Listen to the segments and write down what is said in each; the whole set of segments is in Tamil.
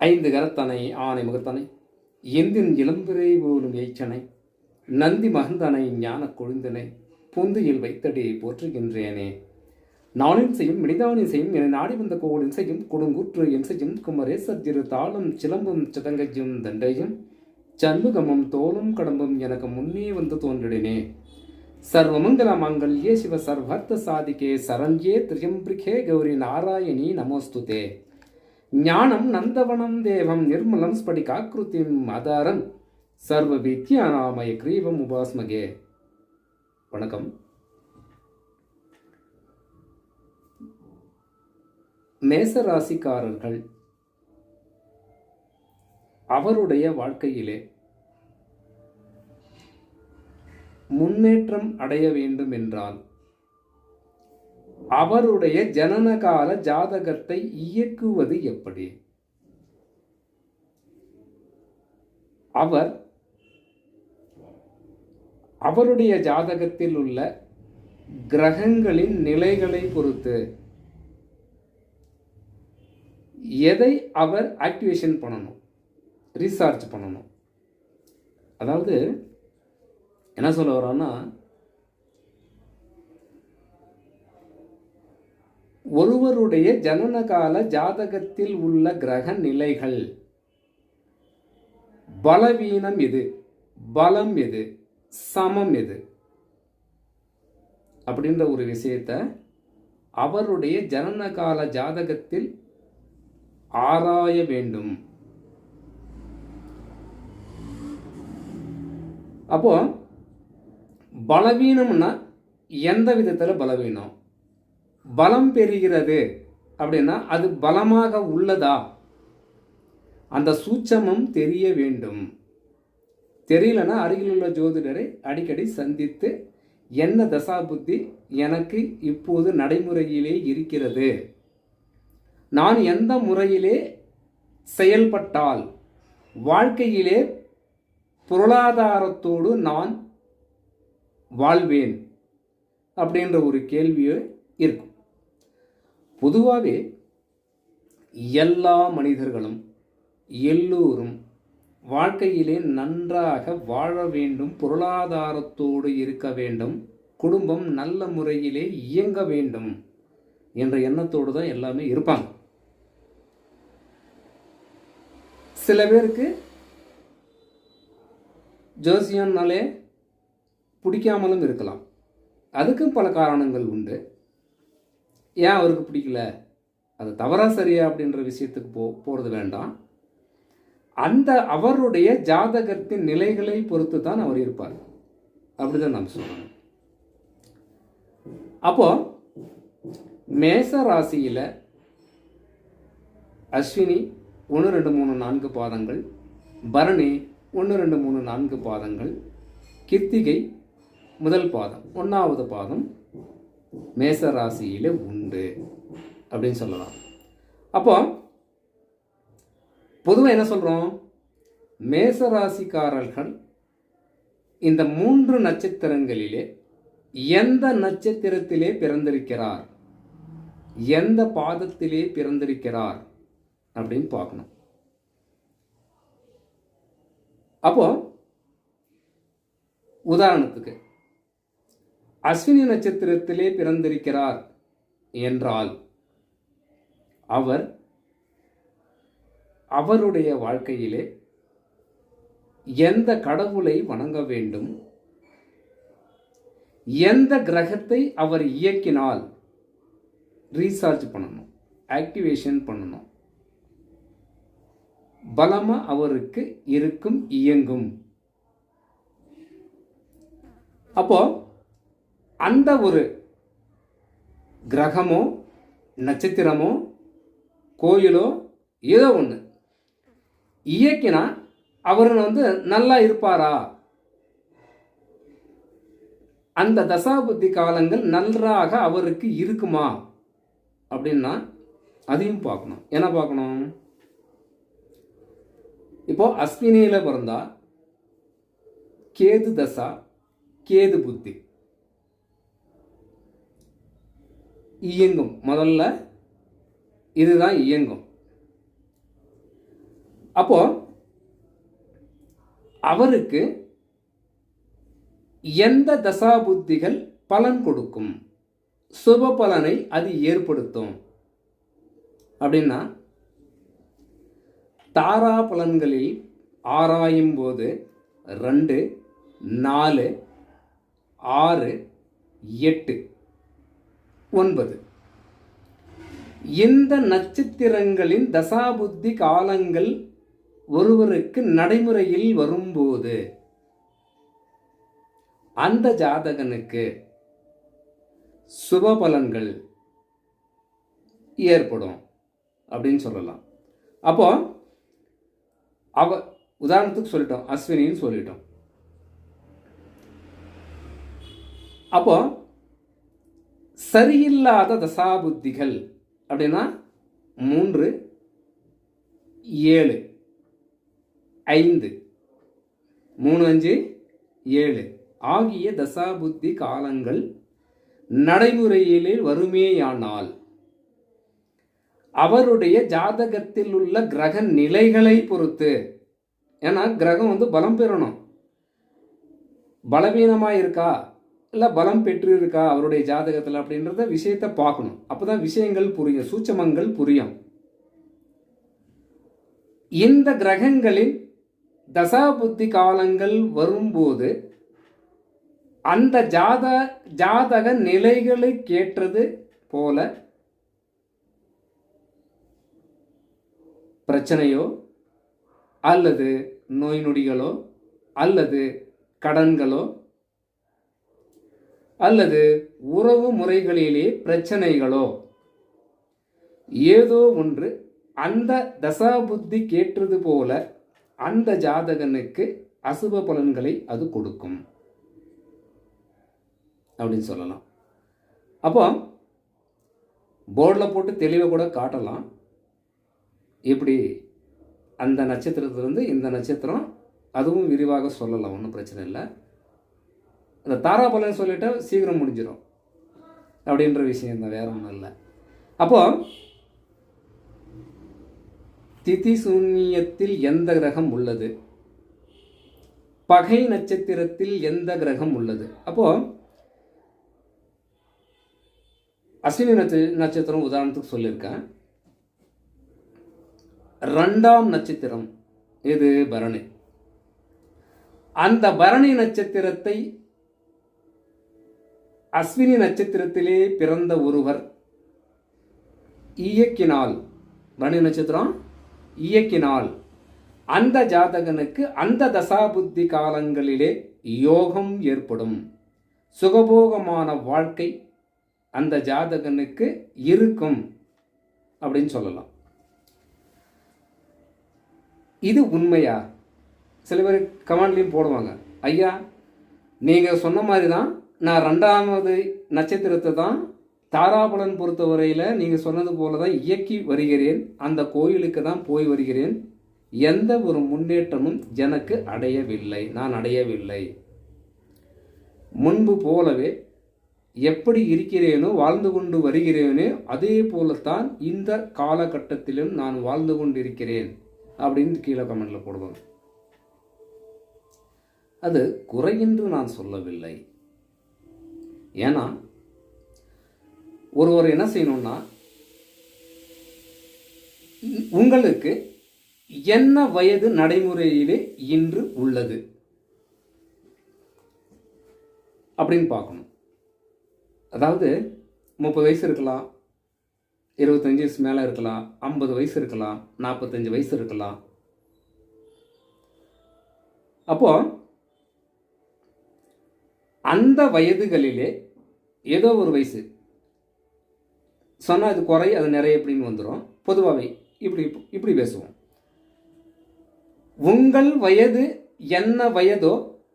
ஐந்து கரத்தனை ஆனை முகத்தனை எந்தின் இளம்பிரை போலும் எய்ச்சனை நந்தி மகந்தனை ஞான கொழுந்தனை பொந்தியில் வைத்தடி போற்றுகின்றேனே. நாளின் செய்யும் மினிதானின் செய்யும் என நாடி வந்த கோளின் செய்யும் கொடுங்கூற்று என் செய்யும் குமரேசர் திரு தாளம் சிலம்பும் சிதங்கையும் தண்டையும் சண்முகமும் தோளும் கடம்பும் எனக்கு முன்னே வந்து தோன்றிடினே. சர்வமங்கல மாங்கல்யே சிவ சர்வர்த்த சாதிகே சரண்யே திரியம்பிரிகே கௌரி நாராயணி நமோஸ்துதே. ஞானம் நந்தவனம் தேவம் நிர்மலம் ஸ்படிகாக்கிருத்திம் ஆதாரம் சர்வ வித்யாநாமய கிரீவம் உபாஸ்மகே. வணக்கம். மேசராசிக்காரர்கள் அவருடைய வாழ்க்கையிலே முன்னேற்றம் அடைய வேண்டும் என்றால் அவருடைய ஜனனகால ஜாதகத்தை இயக்குவது எப்படி? அவர் அவருடைய ஜாதகத்தில் உள்ள கிரகங்களின் நிலைகளை பொறுத்து எதை அவர் ஆக்டிவேஷன் பண்ணணும்? ரீசார்ஜ் பண்ணணும். அதாவது என்ன சொல்ல வரோன்னா ஒருவருடைய ஜனனகால ஜாதகத்தில் உள்ள கிரக நிலைகள். பலவீனம் எது? பலம் எது? சமம் எது? அப்படின்ற ஒரு விஷயத்தை அவருடைய ஜனனகால ஜாதகத்தில் ஆராய வேண்டும். அப்போ பலவீனம்னா எந்த விதத்தில் பலவீனம்? பலம் பெறுகிறது அப்படின்னா அது பலமாக உள்ளதா? அந்த சூட்சமம் தெரிய வேண்டும். தெரியலனா அருகில் உள்ள ஜோதிடரை அடிக்கடி சந்தித்து என்ன தசா புத்தி எனக்கு இப்போது நடைமுறையிலே இருக்கிறது? நான் எந்த முறையிலே செயல்பட்டால் வாழ்க்கையிலே பொருளாதாரத்தோடு நான் வாழ்வேன்? அப்படின்ற ஒரு கேள்வியே இருக்கும். பொதுவாகவே எல்லா மனிதர்களும் எல்லோரும் வாழ்க்கையிலே நன்றாக வாழ வேண்டும் பொருளாதாரத்தோடு இருக்க வேண்டும் குடும்பம் நல்ல முறையிலே இயங்க வேண்டும் என்ற எண்ணத்தோடு தான் எல்லாமே இருப்பாங்க. சில பேருக்கு ஜோசியம்னாலே பிடிக்காமலும் இருக்கலாம். அதுக்கும் பல காரணங்கள் உண்டு. ஏன் அவருக்கு பிடிக்கல? அது தவறா சரியா அப்படின்ற விஷயத்துக்கு போ போகிறது வேண்டாம். அந்த அவருடைய ஜாதகத்தின் நிலைகளை பொறுத்து தான் அவர் இருப்பார். அப்படிதான் நாம் சொல்லணும். அப்போ மேச ராசியில் அஸ்வினி ஒன்று ரெண்டு மூணு நான்கு பாதங்கள் பரணி ஒன்று ரெண்டு மூணு நான்கு பாதங்கள் கிருத்திகை முதல் பாதம் ஒன்றாவது பாதம் மேச ராசியில் உண்டு அப்படின்னு சொல்லலாம். அப்போ பொதுவாக என்ன சொல்கிறோம் மேச ராசிக்காரர்கள் இந்த மூன்று நட்சத்திரங்களிலே எந்த நட்சத்திரத்திலே பிறந்திருக்கிறார்? எந்த பாதத்திலே பிறந்திருக்கிறார்? அப்படின்னு பார்க்கணும். அப்போ உதாரணத்துக்கு அஸ்வினி நட்சத்திரத்திலே பிறந்திருக்கிறார் என்றால் அவர் அவருடைய வாழ்க்கையிலே எந்த கடவுளை வணங்க வேண்டும்? எந்த கிரகத்தை அவர் இயக்கினால் ரீசார்ஜ் பண்ணணும் ஆக்டிவேஷன் பண்ணணும்? பலமாக அவருக்கு இருக்கும் இயங்கும். அப்போ அந்த ஒரு கிரகமோ நட்சத்திரமோ கோயிலோ ஏதோ ஒன்று இயக்கினா அவர் வந்து நல்லா இருப்பாரா? அந்த தசாபுத்தி காலங்கள் நன்றாக அவருக்கு இருக்குமா? அப்படின்னா அதையும் பார்க்கணும். என்ன பார்க்கணும்? இப்போ அஸ்வினியில் பிறந்தா கேது தசா கேது புத்தி. இயங்கும். முதல்ல இதுதான் இயங்கும். அப்போ அவருக்கு எந்த தசாபுத்திகள் பலன் கொடுக்கும்? சுப பலனை அது ஏற்படுத்தும். அப்படின்னா தாரா பலன்களில் ஆராயும் போது ரெண்டு நாலு ஆறு எட்டு. ஒன்பது. இந்த நட்சத்திரங்களின் தசாபுத்தி காலங்கள் ஒருவருக்கு நடைமுறையில் வரும்போது அந்த ஜாதகனுக்கு சுப பலன்கள் ஏற்படும் அப்படின்னு சொல்லலாம். அப்போ அவ உதாரணத்துக்கு சொல்லிட்டோம் அஸ்வினின்னு சொல்லிட்டோம். அப்போ சரியில்லாத தசாபுத்திகள் அப்படின்னா மூன்று ஏழு ஐந்து. மூணு அஞ்சு ஏழு. ஆகிய தசாபுத்தி காலங்கள் நடைமுறையிலே வருமேயானால் அவருடைய ஜாதகத்தில் உள்ள கிரக நிலைகளை பொறுத்து ஏன்னா கிரகம் வந்து பலம் பெறணும். பலவீனமாக இருக்கா இல்லை பலம் பெற்று இருக்கா அவருடைய ஜாதகத்தில் அப்படின்றத விஷயத்தை பார்க்கணும். அப்போ தான் விஷயங்கள் புரியும். சூட்சமங்கள் புரியும். இந்த கிரகங்களில் தசாபுத்தி காலங்கள் வரும்போது அந்த ஜாத ஜாதக நிலைகளை கேட்டது போல பிரச்சனையோ அல்லது நோய் நொடிகளோ அல்லது கடன்களோ அல்லது உறவு முறைகளிலே பிரச்சனைகளோ. ஏதோ ஒன்று அந்த தசாபுத்தி கேட்டது போல அந்த ஜாதகனுக்கு அசுப பலன்களை அது கொடுக்கும். அப்படின்னு சொல்லலாம். அப்போ போர்டில் போட்டு தெளிவை கூட காட்டலாம். எப்படி? அந்த நட்சத்திரத்திலிருந்து இந்த நட்சத்திரம் அதுவும் விரிவாக சொல்லலாம் ஒன்றும் பிரச்சனை இல்லை. அந்த தாராபலன்னு சொல்லிட்டா சீக்கிரம் முடிஞ்சிடும் அப்படின்ற விஷயம் தான் வேற ஒன்றும் இல்லை. அப்போ திதி சூன்யத்தில் எந்த கிரகம் உள்ளது? பகை நட்சத்திரத்தில் எந்த கிரகம் உள்ளது? அப்போ அஸ்வினி நட்ச நட்சத்திரம் உதாரணத்துக்கு சொல்லியிருக்கேன். ரெண்டாம் நட்சத்திரம் இது பரணி. அந்த பரணி நட்சத்திரத்தை அஸ்வினி நட்சத்திரத்திலே பிறந்த ஒருவர். இயக்கினால் பரணி நட்சத்திரம் இயக்கினால் அந்த ஜாதகனுக்கு அந்த தசாபுத்தி காலங்களிலே யோகம் ஏற்படும். சுகபோகமான வாழ்க்கை அந்த ஜாதகனுக்கு இருக்கும் அப்படின்னு சொல்லலாம். இது உண்மையா? சில பேர் கமெண்ட்லேயும் போடுவாங்க. ஐயா நீங்கள் சொன்ன மாதிரி தான் நான் ரெண்டாவது நட்சத்திரத்தை தான் தாராபலன் பொறுத்தவரையில் நீங்கள் சொன்னது போல தான் இயக்கி வருகிறேன். அந்த கோயிலுக்கு தான் போய் வருகிறேன். எந்த ஒரு முன்னேற்றமும் எனக்கு அடையவில்லை. நான் அடையவில்லை. முன்பு போலவே எப்படி இருக்கிறேனோ வாழ்ந்து கொண்டு வருகிறேனோ அதே போலத்தான் இந்த காலகட்டத்திலும் நான் வாழ்ந்து கொண்டிருக்கிறேன். அப்படின்னு கீழே கமெண்டில் போடுவாங்க. அது குறையென்று நான் சொல்லவில்லை. ஏன்னா ஒருவர் என்ன செய்யணும்னா உங்களுக்கு என்ன வயது நடைமுறையிலே இன்று உள்ளது? அப்படின்னு பார்க்கணும். அதாவது முப்பது வயசு இருக்கலாம் இருபத்தஞ்சி வயசு மேலே இருக்கலாம் ஐம்பது வயசு இருக்கலாம் நாற்பத்தஞ்சு வயசு இருக்கலாம். அப்போது அந்த வயதுகளிலே ஏதோ ஒரு வயசு. சொன்னால் அது குறை அது நிறைய அப்படின்னு வந்துடும் பொதுவாகவே இப்படி இப்படி பேசுவோம். உங்கள் வயது என்ன வயதோ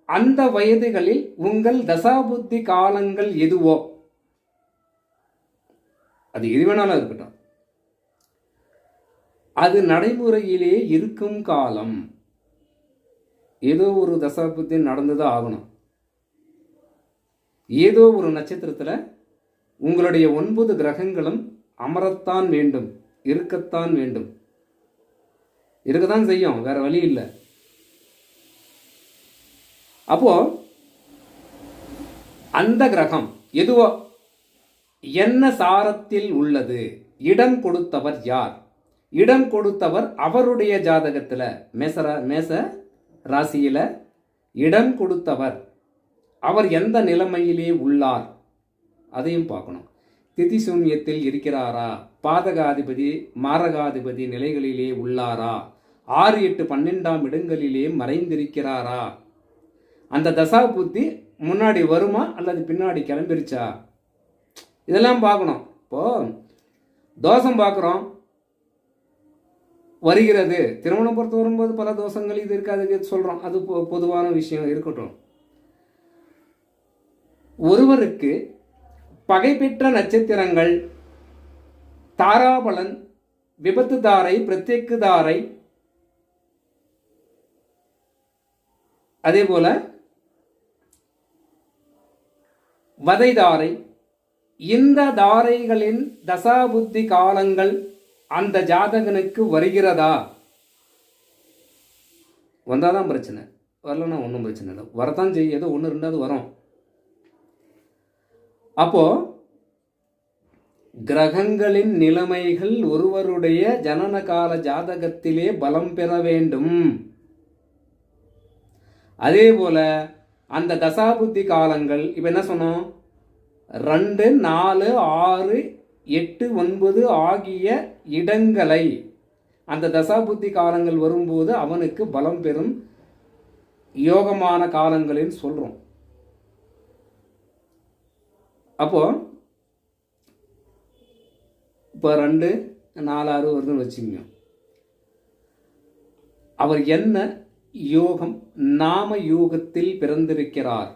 அந்த வயதுகளில் உங்கள் தசாபுத்தி காலங்கள் எதுவோ அது எது வேணாலும் இருக்கட்டும் அது நடைமுறையிலே இருக்கும் காலம். ஏதோ ஒரு தசாபுத்தி நடந்துதான் ஆகணும். ஏதோ ஒரு நட்சத்திரத்தில் உங்களுடைய ஒன்பது கிரகங்களும் அமரத்தான் வேண்டும் இருக்கத்தான் வேண்டும். இருக்க தான் செய்யும் வேற வழி இல்லை. அப்போ அந்த கிரகம் எதுவோ என்ன சாரத்தில் உள்ளது? இடம் கொடுத்தவர் யார்? இடம் கொடுத்தவர் அவருடைய ஜாதகத்தில் மேச மேச ராசியில இடம் கொடுத்தவர். அவர் எந்த நிலைமையிலே உள்ளார்? அதையும் பார்க்கணும். திதி சூன்யத்தில் இருக்கிறாரா? பாதகாதிபதி மாரகாதிபதி நிலைகளிலே உள்ளாரா? ஆறு எட்டு பன்னெண்டாம் இடங்களிலே மறைந்திருக்கிறாரா? அந்த தசா புத்தி முன்னாடி வருமா? அல்லது பின்னாடி கிளம்பிருச்சா? இதெல்லாம் பார்க்கணும். இப்போ தோஷம் பார்க்குறோம். வருகிறது. திருமணம் பொறுத்து வரும்போது பல தோஷங்கள் இது இருக்காது சொல்கிறோம் அது பொதுவான விஷயம் இருக்கட்டும். ஒருவருக்கு பகை பெற்ற நட்சத்திரங்கள் தாராபலன் விபத்து தாரை பிரத்யேக்கு தாரை அதே போல வதைதாரை இந்த தாரைகளின் தசாபுத்தி காலங்கள் அந்த ஜாதகனுக்கு வருகிறதா? வந்தாதான் பிரச்சனை. வரலன்னா ஒன்றும் பிரச்சனை இல்லை. வரத்தான் செய்யும். ஏதோ ஒன்று ரெண்டாவது வரும். அப்போ கிரகங்களின் நிலைமைகள் ஒருவருடைய ஜனன கால ஜாதகத்திலே பலம் பெற வேண்டும். அதே போல அந்த தசாபுத்தி காலங்கள் இப்போ என்ன சொன்னோம்? ரெண்டு நாலு ஆறு எட்டு ஒன்பது ஆகிய இடங்களை அந்த தசாபுத்தி காலங்கள் வரும்போது அவனுக்கு பலம் பெறும் யோகமான காலங்களில் சொல்றோம். அப்போ இப்போ ரெண்டு நாலு ஆறு வருதுன்னு வச்சுக்கோங்க. அவர் என்ன யோகம் நாம யோகத்தில் பிறந்திருக்கிறார்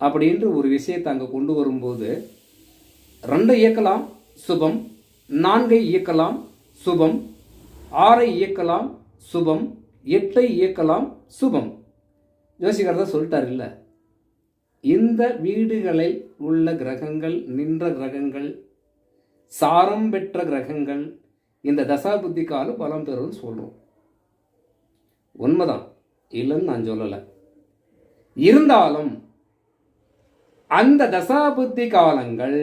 அப்படின்ற ஒரு விஷயத்தை அங்கே கொண்டு வரும்போது ரெண்டை இயக்கலாம் சுபம். நான்கை இயக்கலாம் சுபம். ஆறை இயக்கலாம் சுபம். எட்டை இயக்கலாம் சுபம். யோசிக்கிறதா சொல்லிட்டார் இல்லை. இந்த வீடுகளில் உள்ள கிரகங்கள் நின்ற கிரகங்கள் சாரம் பெற்ற கிரகங்கள் இந்த தசாபுத்தி காலம் பலம் பெறும்னு சொல்கிறோம் உண்மைதான். இல்லைன்னு நான் சொல்லலை. இருந்தாலும் அந்த தசாபுத்தி காலங்கள்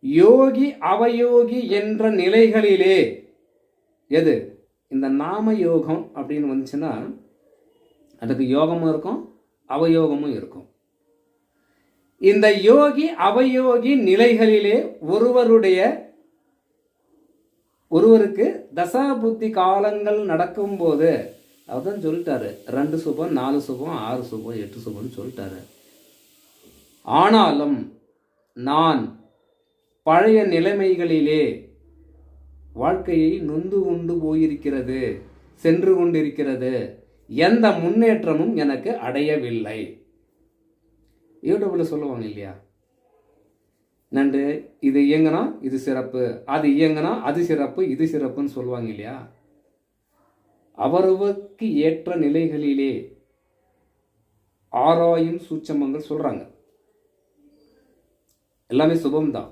யோகி அவயோகி என்ற நிலைகளிலே எது? இந்த நாம யோகம் அப்படின்னு வந்துச்சுன்னா அதுக்கு யோகமும் இருக்கும் அவயோகமும் இருக்கும். இந்த யோகி அவயோகி நிலைகளிலே ஒருவருடைய ஒருவருக்கு தசாபுத்தி காலங்கள் நடக்கும்போது அவர்தான் சொல்லிட்டாரு. ரெண்டு சுபம் நாலு சுபம் ஆறு சுபம் எட்டு சுபம்னு சொல்லிட்டாரு. ஆனாலும் நான் பழைய நிலைமைகளிலே வாழ்க்கையை நொந்து கொண்டு போயிருக்கிறது சென்று கொண்டிருக்கிறது எந்த முன்னேற்றமும் எனக்கு அடையவில்லை. யூடியூப்பில் சொல்லுவாங்க இல்லையா? நண்டு இது இயங்கினா இது சிறப்பு. அது இயங்கினா அது சிறப்பு இது சிறப்புன்னு சொல்லுவாங்க இல்லையா? அவரவருக்கு ஏற்ற நிலைகளிலே ஆராயும் சூட்சமங்கள் சொல்றாங்க. எல்லாமே சுபம்தான்.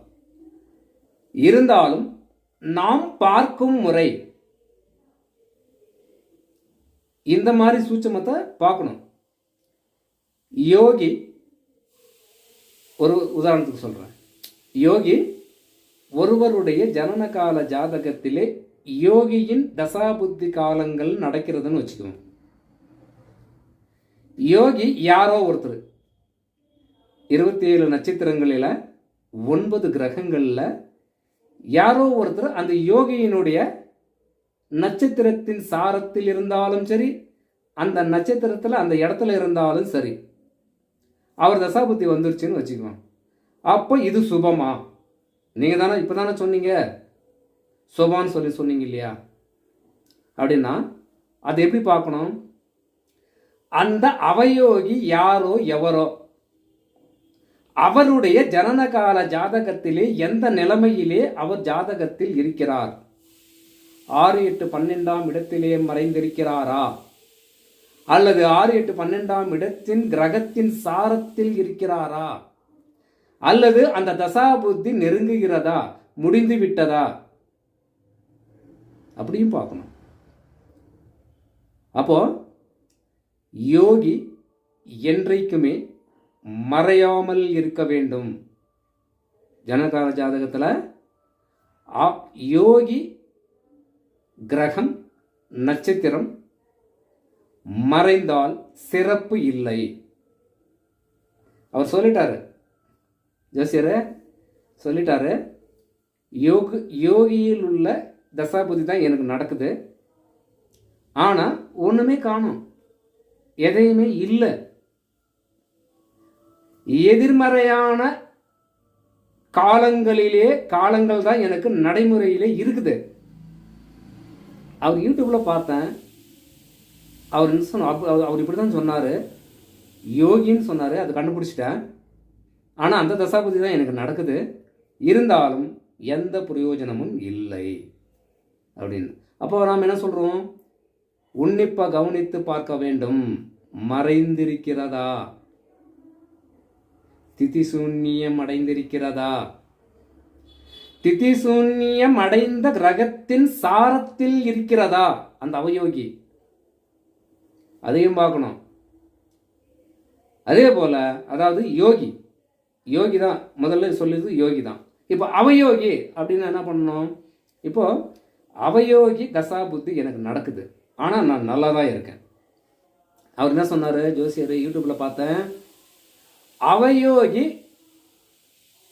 இருந்தாலும் நாம் பார்க்கும் முறை இந்த மாதிரி சூட்சமத்தை பார்க்கணும். யோகி ஒரு உதாரணத்துக்கு சொல்கிறேன் யோகி ஒருவருடைய ஜனனகால ஜாதகத்திலே யோகியின் தசாபுத்தி காலங்கள் நடக்கிறதுன்னு வச்சுக்குவோம் யோகி யாரோ ஒருத்தர். இருபத்தி ஏழு நட்சத்திரங்களில் ஒன்பது கிரகங்களில் யாரோ ஒருத்தர் அந்த யோகியினுடைய நட்சத்திரத்தின் சாரத்தில் இருந்தாலும் சரி அந்த நட்சத்திரத்தில் அந்த இடத்துல இருந்தாலும் சரி அவர் தசாபுத்தி வந்துருச்சுன்னு வச்சுக்குவோம் அப்போ இது சுபமா? நீங்கள் தானே இப்போ தானே சொன்னீங்க. சுபம்னு சொல்லி சொன்னீங்க இல்லையா? அப்படின்னா அது எப்படி பார்க்கணும்? அந்த அவயோகி யாரோ எவரோ? அவருடைய ஜனனகால ஜாதகத்திலே எந்த நிலைமையிலே அவர் ஜாதகத்தில் இருக்கிறார்? ஆறு எட்டு பன்னெண்டாம் இடத்திலே மறைந்திருக்கிறாரா? அல்லது ஆறு எட்டு பன்னெண்டாம் இடத்தின் கிரகத்தின் சாரத்தில் இருக்கிறாரா? அல்லது அந்த தசாபுத்தி நெருங்குகிறதா? முடிந்து விட்டதா? அப்படியும் பார்க்கணும். அப்போ யோகி என்றைக்குமே மறையாமல் இருக்க வேண்டும். ஜனகால ஜாதகத்தில் யோகி கிரகம் நட்சத்திரம் மறைந்தால் சிறப்பு இல்லை. அவர் சொல்லிட்டாரு. ஜோசியர் சொல்லிட்டாரு. யோகு யோகியில் உள்ள தசாபுதி தான் எனக்கு நடக்குது. ஆனால் ஒன்றுமே காணும். எதையுமே இல்லை. எதிர்மறையான காலங்களிலே காலங்கள் தான் எனக்கு நடைமுறையிலே இருக்குது. அவர் யூடியூப்பில் பார்த்தேன். அவர் என்ன சொன்ன அவர் அவர் இப்படி தான் சொன்னார். யோகின்னு சொன்னார். அதை கண்டுபிடிச்சிட்டேன். ஆனால் அந்த தசாபதி தான் எனக்கு நடக்குது. இருந்தாலும் எந்த பிரயோஜனமும் இல்லை. அப்படின்னு. அப்போ நாம் என்ன சொல்கிறோம் உன்னிப்பாக கவனித்து பார்க்க வேண்டும். மறைந்திருக்கிறதா? திதி சூன்யம் அடைந்திருக்கிறதா? திதி சூன்யம் அடைந்த கிரகத்தின் சாரத்தில் இருக்கிறதா? அந்த அவயோகி. அதையும் பார்க்கணும். அதே போல் அதாவது யோகி. யோகி தான் முதல்ல சொல்லியது யோகி தான். இப்போ அவயோகி அப்படின்னு என்ன பண்ணணும்? இப்போது அவயோகி தசா புத்தி எனக்கு நடக்குது. ஆனால் நான் நல்லா தான் இருக்கேன். அவர் என்ன சொன்னார்? ஜோசியர் யூடியூப்பில் பார்த்தேன். அவயோகி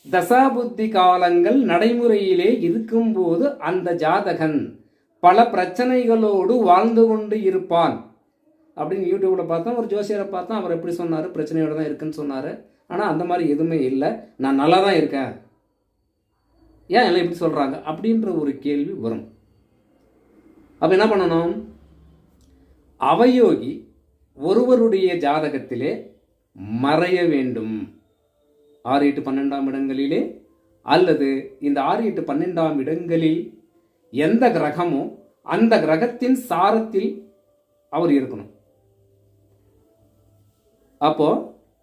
தசாபுத்தி காலங்கள் நடைமுறையிலே இருக்கும்போது அந்த ஜாதகன் பல பிரச்சனைகளோடு வாழ்ந்து கொண்டு இருப்பான். அப்படின்னு யூடியூப்பில் பார்த்தோம். ஒரு ஜோசியரை பார்த்தோம். அவர் எப்படி சொன்னார்? பிரச்சனையோட தான் இருக்குன்னு சொன்னார். ஆனால் அந்த மாதிரி எதுவுமே இல்லை. நான் நல்லா தான் இருக்கேன். ஏன் எல்லாம் இப்படி சொல்கிறாங்க அப்படின்ற ஒரு கேள்வி வரும். அப்போ என்ன பண்ணணும்? அவயோகி ஒருவருடைய ஜாதகத்திலே மறைய வேண்டும். ஆறு எட்டு பன்னெண்டாம் இடங்களிலே அல்லது இந்த ஆறு எட்டு பன்னெண்டாம் இடங்களில் எந்த கிரகமோ அந்த கிரகத்தின் சாரத்தில் அவர் இருக்கணும். அப்போ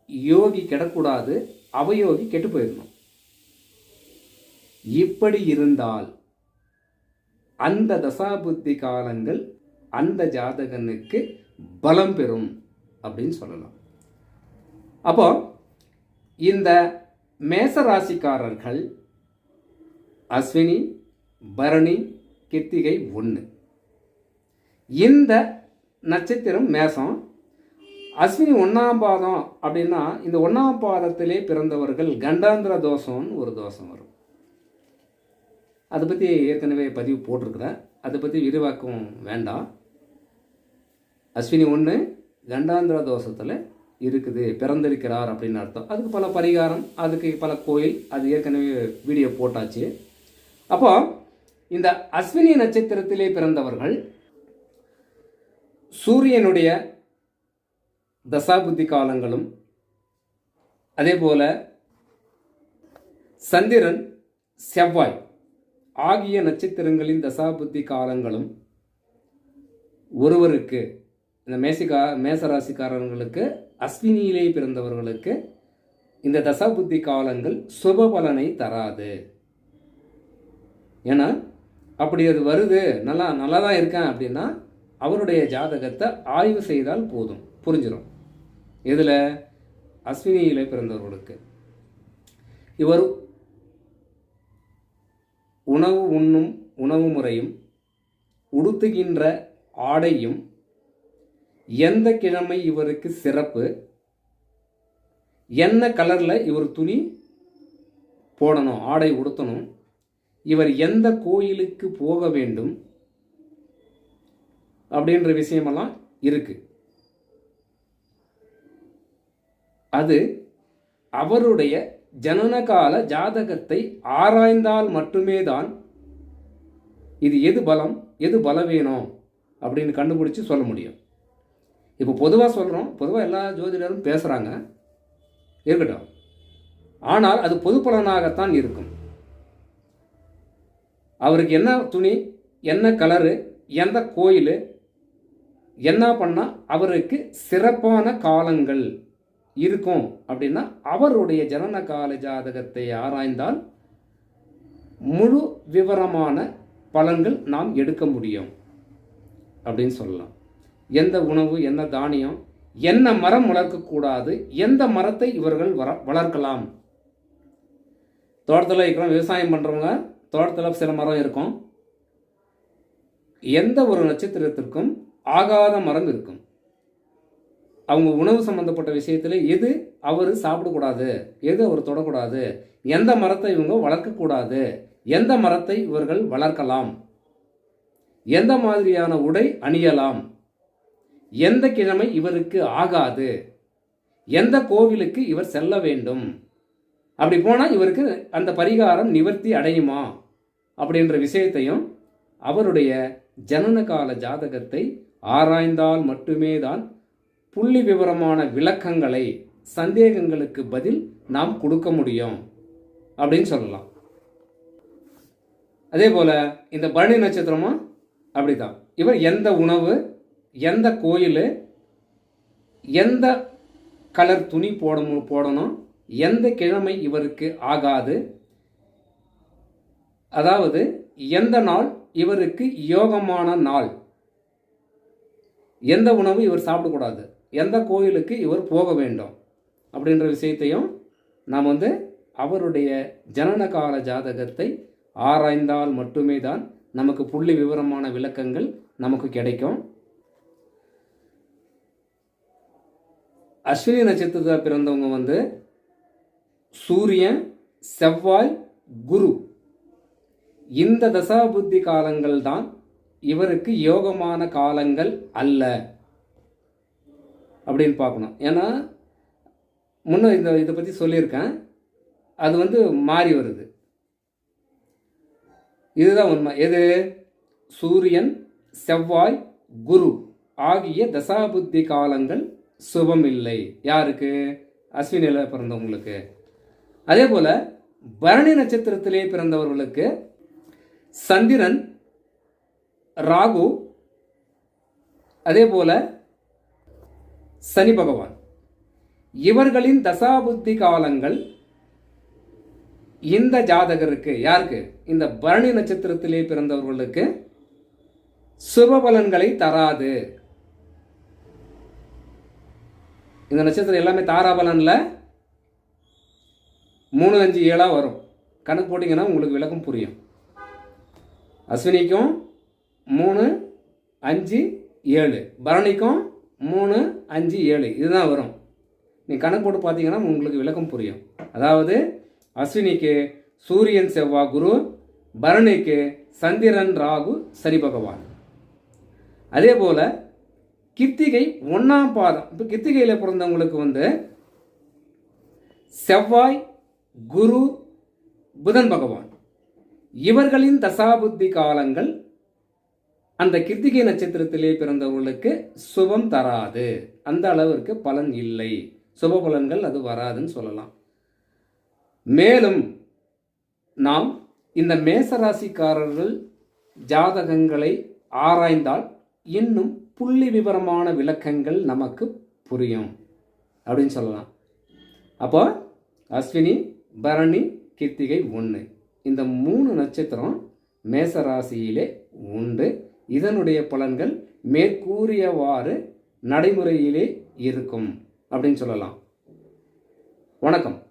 யோகி கெடக்கூடாது அவயோகி கெட்டு போயிடணும் இப்படி இருந்தால் அந்த தசாபுத்தி காலங்கள் அந்த ஜாதகனுக்கு பலம் பெறும் அப்படின்னு சொல்லலாம். அப்போ இந்த மேசராசிக்காரர்கள் அஸ்வினி பரணி கித்திகை ஒன்று இந்த நட்சத்திரம் மேசம் அஸ்வினி ஒன்றாம் பாதம் அப்படின்னா இந்த ஒன்றாம் பாதத்திலே பிறந்தவர்கள் கண்டாந்திர தோஷம்னு ஒரு தோஷம் வரும். அதை பற்றி ஏற்கனவே பதிவு போட்டிருக்கிறேன். அதை பற்றி விரிவாக்கம் வேண்டாம். அஸ்வினி ஒன்று கண்டாந்திர தோஷத்தில் இருக்குது பிறந்திருக்கிறார் அப்படின்னு அர்த்தம். அதுக்கு பல பரிகாரம் அதுக்கு பல கோயில் அது ஏற்கனவே வீடியோ போட்டாச்சு. அப்போ இந்த அஸ்வினி நட்சத்திரத்திலே பிறந்தவர்கள் சூரியனுடைய தசாபுத்தி காலங்களும் அதே போல சந்திரன் செவ்வாய் ஆகிய நட்சத்திரங்களின் தசாபுத்தி காலங்களும் ஒருவருக்கு இந்த மேசிகா மேசராசிக்காரர்களுக்கு அஸ்வினியிலே பிறந்தவர்களுக்கு இந்த தசாபுத்தி காலங்கள் சுப பலனை தராது. ஏன்னா அப்படி அது வருது நல்லா நல்லா தான் இருக்கேன் அப்படின்னா அவருடைய ஜாதகத்தை ஆய்வு செய்தால் போதும். புரிஞ்சிடும் இதில் அஸ்வினியிலே பிறந்தவர்களுக்கு. இவர் உணவு உண்ணும் உணவு முறையும் உடுத்துகின்ற ஆடையும் எந்த கிழமை இவருக்கு சிறப்பு என்ன கலரில் இவர் துணி போடணும் ஆடை உடுத்தணும் இவர் எந்த கோயிலுக்கு போக வேண்டும் அப்படின்ற விஷயமெல்லாம் இருக்குது அது அவருடைய ஜனனகால ஜாதகத்தை ஆராய்ந்தால் மட்டுமே தான் இது எது பலம் எது பலவீனம் அப்படின்னு கண்டுபிடிச்சி சொல்ல முடியும். இப்போ பொதுவாக சொல்கிறோம் பொதுவாக எல்லா ஜோதிடரும் பேசுகிறாங்க இருக்கட்டும். ஆனால் அது பொது பலனாகத்தான் இருக்கும். அவருக்கு என்ன துணி என்ன கலரு எந்த கோயில் என்ன பண்ணால் அவருக்கு சிறப்பான காலங்கள். இருக்கும் அப்படின்னா அவருடைய ஜனன கால ஜாதகத்தை ஆராய்ந்தால் முழு விவரமான பலன்கள் நாம் எடுக்க முடியும் அப்படின்னு சொல்லலாம். எந்த உணவு என்ன தானியம் என்ன மரம் வளர்க்கக்கூடாது எந்த மரத்தை இவர்கள் வர வளர்க்கலாம். தோட்டத்தில் இருக்கிறோம் விவசாயம் பண்ணுறவங்க தோட்டத்தில் சில மரம் இருக்கும். எந்த ஒரு நட்சத்திரத்திற்கும் ஆகாத மரம் இருக்கும். அவங்க உணவு சம்பந்தப்பட்ட விஷயத்தில் எது அவர் சாப்பிடக்கூடாது எது அவர் தொடக்கூடாது எந்த மரத்தை இவங்க வளர்க்கக்கூடாது எந்த மரத்தை இவர்கள் வளர்க்கலாம் எந்த மாதிரியான உடை அணியலாம் எந்த கிழமை இவருக்கு ஆகாது எந்த கோவிலுக்கு இவர் செல்ல வேண்டும் அப்படி போனால் இவருக்கு அந்த பரிகாரம் நிவர்த்தி அடையுமா அப்படின்ற விஷயத்தையும் அவருடைய ஜனன கால ஜாதகத்தை ஆராய்ந்தால் மட்டுமே தான் புள்ளி விவரமான விளக்கங்களை சந்தேகங்களுக்கு பதில் நாம் கொடுக்க முடியும் அப்படின்னு சொல்லலாம். அதே போல் இந்த பரணி நட்சத்திரமும் அப்படிதான் இவர் எந்த உணவு எந்த கோயில் எந்த கலர் துணி போடணும் போடணும் எந்த கிழமை இவருக்கு ஆகாது அதாவது எந்த நாள் இவருக்கு யோகமான நாள் எந்த உணவு இவர் சாப்பிடக்கூடாது. எந்த கோயிலுக்கு இவர் போக வேண்டும் அப்படின்ற விஷயத்தையும் நாம் வந்து அவருடைய ஜனன கால ஜாதகத்தை ஆராய்ந்தால் மட்டுமே தான் நமக்கு புள்ளி விவரமான விளக்கங்கள் நமக்கு கிடைக்கும். அஸ்வினி நட்சத்திரத்தில் பிறந்தவங்க வந்து சூரியன் செவ்வாய் குரு. இந்த தசாபுத்தி காலங்கள் தான் இவருக்கு யோகமான காலங்கள் அல்ல. அப்படின்னு பார்க்கணும். ஏன்னா முன்ன இந்த இதை பற்றி சொல்லியிருக்கேன். அது வந்து மாறி வருது. இதுதான் உண்மை. எது? சூரியன் செவ்வாய் குரு ஆகிய தசாபுத்தி காலங்கள் சுபம் இல்லை. யாருக்கு? அஸ்வினியில் பிறந்தவங்களுக்கு. அதே போல் பரணி நட்சத்திரத்திலே பிறந்தவர்களுக்கு சந்திரன் ராகு அதே போல் சனி பகவான். இவர்களின் தசாபுத்தி காலங்கள் இந்த ஜாதகருக்கு யாருக்கு? இந்த பரணி நட்சத்திரத்திலே பிறந்தவர்களுக்கு சுப பலன்களை தராது. இந்த நட்சத்திரம் எல்லாமே தாராபலன்ல மூணு அஞ்சு ஏழாக வரும். கணக்கு போட்டிங்கன்னா உங்களுக்கு விளக்கம் புரியும். அஸ்வினிக்கும் மூணு அஞ்சு ஏழு. பரணிக்கும் மூணு அஞ்சு ஏழு இதுதான் வரும். நீ கணக்கு போட்டு பார்த்தீங்கன்னா உங்களுக்கு விளக்கம் புரியும். அதாவது அஸ்வினிக்கு சூரியன் செவ்வா குரு பரணிக்கு சந்திரன் ராகு சரி பகவான். அதே போல் கித்திகை ஒன்றாம் பாதம். இப்போ கித்திகையில் பிறந்தவங்களுக்கு வந்து செவ்வாய் குரு புதன் பகவான். இவர்களின் தசாபுத்தி காலங்கள் அந்த கிருத்திகை நட்சத்திரத்திலே பிறந்தவர்களுக்கு சுபம் தராது. அந்த அளவிற்கு பலன் இல்லை. சுப பலன்கள் அது வராதுன்னு சொல்லலாம். மேலும் நாம் இந்த மேசராசிக்காரர்கள் ஜாதகங்களை ஆராய்ந்தால் இன்னும் புள்ளி விவரமான விளக்கங்கள் நமக்கு புரியும் அப்படின்னு சொல்லலாம். அப்போ அஸ்வினி பரணி கிருத்திகை ஒன்று இந்த மூணு நட்சத்திரம் மேசராசியிலே உண்டு. இதனுடைய பலன்கள் மேற்கூறியவாறு நடைமுறையிலே இருக்கும் அப்படின்னு சொல்லலாம். வணக்கம்.